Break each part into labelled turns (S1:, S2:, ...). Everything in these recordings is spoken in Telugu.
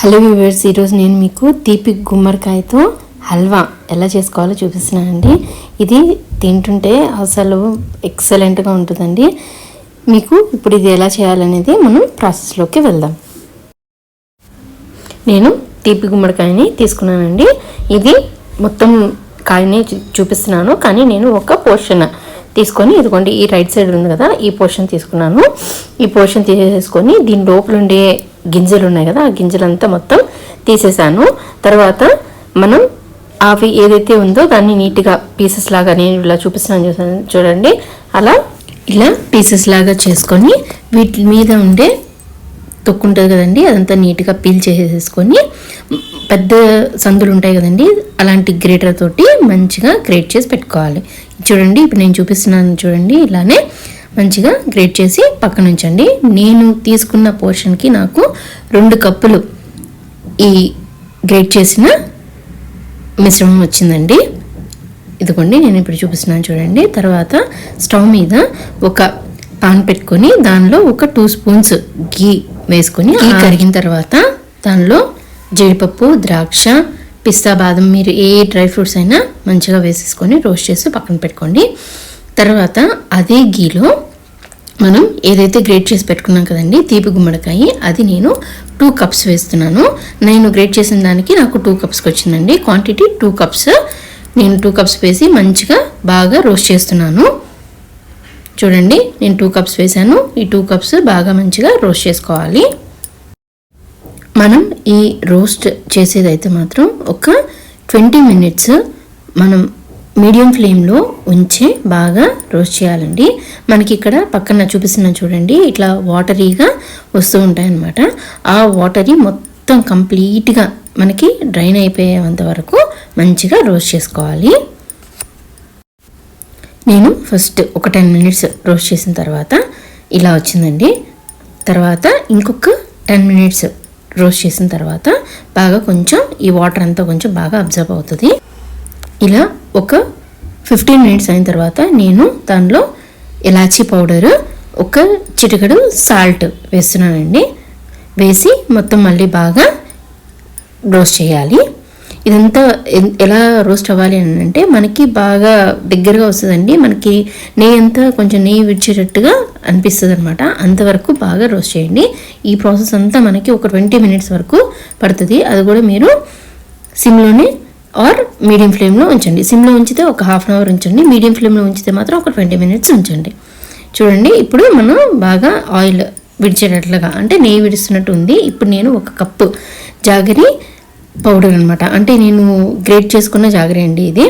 S1: హలో వ్యూవర్స్ ఈరోజు నేను మీకు తీపి గుమ్మడికాయతో హల్వా ఎలా చేసుకోవాలో చూపిస్తున్నానండి. ఇది తింటుంటే అసలు ఎక్సలెంట్గా ఉంటుందండి. మీకు ఇప్పుడు ఇది ఎలా చేయాలనేది మనం ప్రాసెస్లోకి వెళ్దాం. నేను తీపి గుమ్మడికాయని తీసుకున్నానండి. ఇది మొత్తం కాయని చూపిస్తున్నాను. కానీ నేను ఒక పోర్షన్ తీసుకొని ఇదిగోండి ఈ రైట్ సైడ్ ఉంది కదా ఈ పోర్షన్ తీసుకున్నాను. ఈ పోర్షన్ తీసేసుకొని దీని లోపల ఉండే గింజలు ఉన్నాయి కదా ఆ గింజలంతా మొత్తం తీసేసాను. తర్వాత మనం అవి ఏదైతే ఉందో దాన్ని నీట్గా పీసెస్ లాగా నేను ఇలా చూపిస్తున్నాను చూసాను చూడండి. అలా ఇలా పీసెస్ లాగా చేసుకొని వీటి మీద ఉండే తొక్కు ఉంటుంది కదండి అదంతా నీట్గా పీల్ చేసేసుకొని పెద్ద సందులు ఉంటాయి కదండి అలాంటి గ్రేటర్ తోటి మంచిగా గ్రేట్ చేసి పెట్టుకోవాలి. చూడండి ఇప్పుడు నేను చూపిస్తున్నాను చూడండి ఇలానే మంచిగా గ్రేట్ చేసి పక్కన ఉంచండి నేను తీసుకున్న పోర్షన్కి నాకు రెండు కప్పులు ఈ గ్రేట్ చేసిన మిశ్రమం వచ్చిందండి. ఇదిగోండి నేను ఇప్పుడు చూపిస్తున్నాను చూడండి. తర్వాత స్టవ్ మీద ఒక పాన్ పెట్టుకొని దానిలో ఒక టూ స్పూన్స్ గీ వేసుకొని గీ కరిగిన తర్వాత దానిలో జీడిపప్పు ద్రాక్ష పిస్తా బాదం మీరు ఏ డ్రై ఫ్రూట్స్ అయినా మంచిగా వేసేసుకొని రోస్ట్ చేసి పక్కన పెట్టుకోండి. తర్వాత అదే గీలో మనం ఏదైతే గ్రేట్ చేసి పెట్టుకున్నాం కదండి తీపి గుమ్మడికాయ అది నేను టూ కప్స్ వేస్తున్నాను. నేను గ్రేట్ చేసిన దానికి నాకు టూ కప్స్కి వచ్చిందండి. క్వాంటిటీ టూ కప్స్ నేను టూ కప్స్ వేసి మంచిగా బాగా రోస్ట్ చేస్తున్నాను. చూడండి నేను టూ కప్స్ వేసాను ఈ టూ కప్స్ బాగా మంచిగా రోస్ట్ చేసుకోవాలి. మనం ఈ రోస్ట్ చేసేదైతే మాత్రం ఒక ట్వంటీ మినిట్స్ మనం మీడియం ఫ్లేమ్లో ఉంచి బాగా రోస్ట్ చేయాలండి. మనకి ఇక్కడ పక్కన చూపిస్తున్న చూడండి ఇట్లా వాటరీగా వస్తూ ఉంటాయన్నమాట. ఆ వాటరీ మొత్తం కంప్లీట్గా మనకి డ్రైన్ అయిపోయేంత వరకు మంచిగా రోస్ట్ చేసుకోవాలి. నేను ఫస్ట్ ఒక టెన్ మినిట్స్ రోస్ట్ చేసిన తర్వాత ఇలా వచ్చిందండి. తర్వాత ఇంకొక టెన్ మినిట్స్ రోస్ట్ చేసిన తర్వాత బాగా కొంచెం ఈ వాటర్ అంతా కొంచెం బాగా అబ్జర్వ్ అవుతుంది. ఇలా ఒక ఫిఫ్టీన్ మినిట్స్ అయిన తర్వాత నేను దానిలో ఇలాచీ పౌడర్ ఒక చిటికడు సాల్ట్ వేస్తున్నానండి. వేసి మొత్తం మళ్ళీ బాగా రోస్ట్ చేయాలి. ఇదంతా ఎలా రోస్ట్ అవ్వాలి అని అంటే మనకి బాగా దగ్గరగా వస్తుందండి. మనకి నెయ్యి అంతా కొంచెం నెయ్యి విడిచేటట్టుగా అనిపిస్తుంది అనమాట అంతవరకు బాగా రోస్ట్ చేయండి. ఈ ప్రాసెస్ అంతా మనకి ఒక ట్వంటీ మినిట్స్ వరకు పడుతుంది. అది కూడా మీరు సిమ్లోనే ఆర్ మీడియం ఫ్లేమ్లో ఉంచండి. సిమ్లో ఉంచితే ఒక హాఫ్ అన్ అవర్ ఉంచండి. మీడియం ఫ్లేమ్లో ఉంచితే మాత్రం ఒక ట్వంటీ మినిట్స్ ఉంచండి. చూడండి ఇప్పుడు మనం బాగా ఆయిల్ విడిచేటట్లుగా అంటే నెయ్యి విడుస్తున్నట్టు ఉంది. ఇప్పుడు నేను ఒక కప్పు జాగరి పౌడర్ అనమాట అంటే నేను గ్రేట్ చేసుకున్న జాగరి అండి ఇది.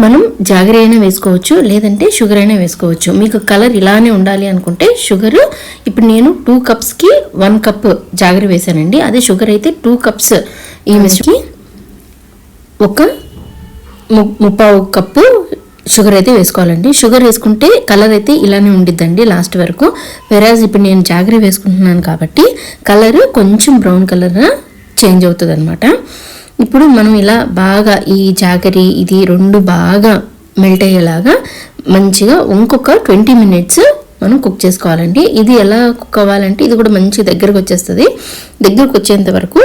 S1: మనం జాగరి అయినా వేసుకోవచ్చు లేదంటే షుగర్ అయినా వేసుకోవచ్చు. మీకు కలర్ ఇలానే ఉండాలి అనుకుంటే షుగర్ ఇప్పుడు నేను టూ కప్స్కి వన్ కప్ జాగరి వేసానండి అదే షుగర్ అయితే టూ కప్స్ ఈ మిస్కి ఒక ముప్పావు కప్పు షుగర్ అయితే వేసుకోవాలండి. షుగర్ వేసుకుంటే కలర్ అయితే ఇలానే ఉండిద్దండి లాస్ట్ వరకు. వెరాజ్ ఇప్పుడు నేను జాగ్రత్త వేసుకుంటున్నాను కాబట్టి కలర్ కొంచెం బ్రౌన్ కలర్ చేంజ్ అవుతుంది అనమాట ఇప్పుడు మనం ఇలా బాగా ఈ జాగరి ఇది రెండు బాగా మెల్ట్ అయ్యేలాగా మంచిగా ఇంకొక ట్వంటీ మినిట్స్ మనం కుక్ చేసుకోవాలండి. ఇది ఎలా కుక్ అవ్వాలంటే ఇది కూడా మంచి దగ్గరకు వచ్చేస్తుంది. దగ్గరకు వచ్చేంత వరకు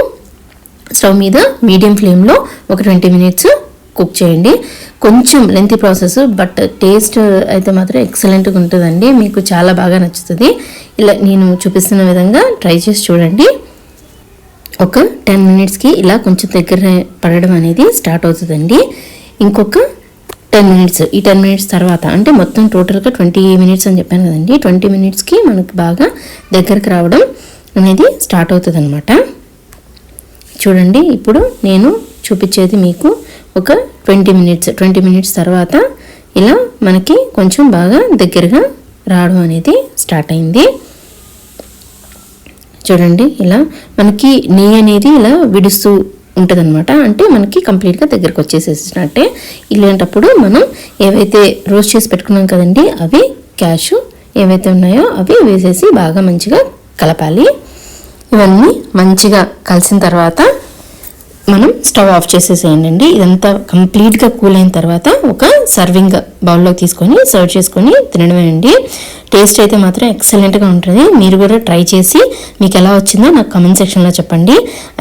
S1: స్టవ్ మీద మీడియం ఫ్లేమ్లో ఒక ట్వంటీ మినిట్స్ కుక్ చేయండి. కొంచెం లెంతీ ప్రాసెస్ బట్ టేస్ట్ అయితే మాత్రం ఎక్సలెంట్గా ఉంటుందండి. మీకు చాలా బాగా నచ్చుతుంది. ఇలా నేను చూపిస్తున్న విధంగా ట్రై చేసి చూడండి. ఒక టెన్ మినిట్స్కి ఇలా కొంచెం దగ్గర పడడం అనేది స్టార్ట్ అవుతుందండి. ఇంకొక టెన్ మినిట్స్ ఈ టెన్ మినిట్స్ తర్వాత అంటే మొత్తం టోటల్గా ట్వంటీ మినిట్స్ అని చెప్పాను కదండి. ట్వంటీ మినిట్స్కి మనకు బాగా దగ్గరకు రావడం అనేది స్టార్ట్ అవుతుంది చూడండి ఇప్పుడు నేను చూపించేది మీకు ఒక ట్వంటీ మినిట్స్ ట్వంటీ మినిట్స్ తర్వాత ఇలా మనకి కొంచెం బాగా దగ్గరగా రావడం అనేది స్టార్ట్ అయింది. చూడండి ఇలా మనకి నెయ్యి అనేది ఇలా విడుస్తూ ఉంటుందన్నమాట. అంటే మనకి కంప్లీట్గా దగ్గరకు వచ్చేసేసినట్టే ఇలాంటప్పుడు మనం ఏవైతే రోస్ట్ చేసి పెట్టుకున్నాం కదండి అవి క్యాష్ ఏవైతే ఉన్నాయో అవి వేసేసి బాగా మంచిగా కలపాలి. ఇవన్నీ మంచిగా కలిసిన తర్వాత మనం స్టవ్ ఆఫ్ చేసేసేయండి ఇదంతా కంప్లీట్గా కూల్ అయిన తర్వాత ఒక సర్వింగ్ బౌల్లో తీసుకొని సర్వ్ చేసుకొని తినడమే అండి టేస్ట్ అయితే మాత్రం ఎక్సలెంట్గా ఉంటుంది. మీరు కూడా ట్రై చేసి మీకు ఎలా వచ్చిందో నాకు కమెంట్ సెక్షన్లో చెప్పండి.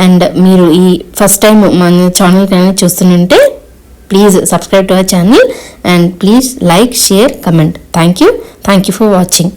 S1: అండ్ మీరు ఈ ఫస్ట్ టైం మన ఛానల్ కానీ చూస్తుంటే please subscribe to our channel. And please like share comment. Thank you. Thank you for watching.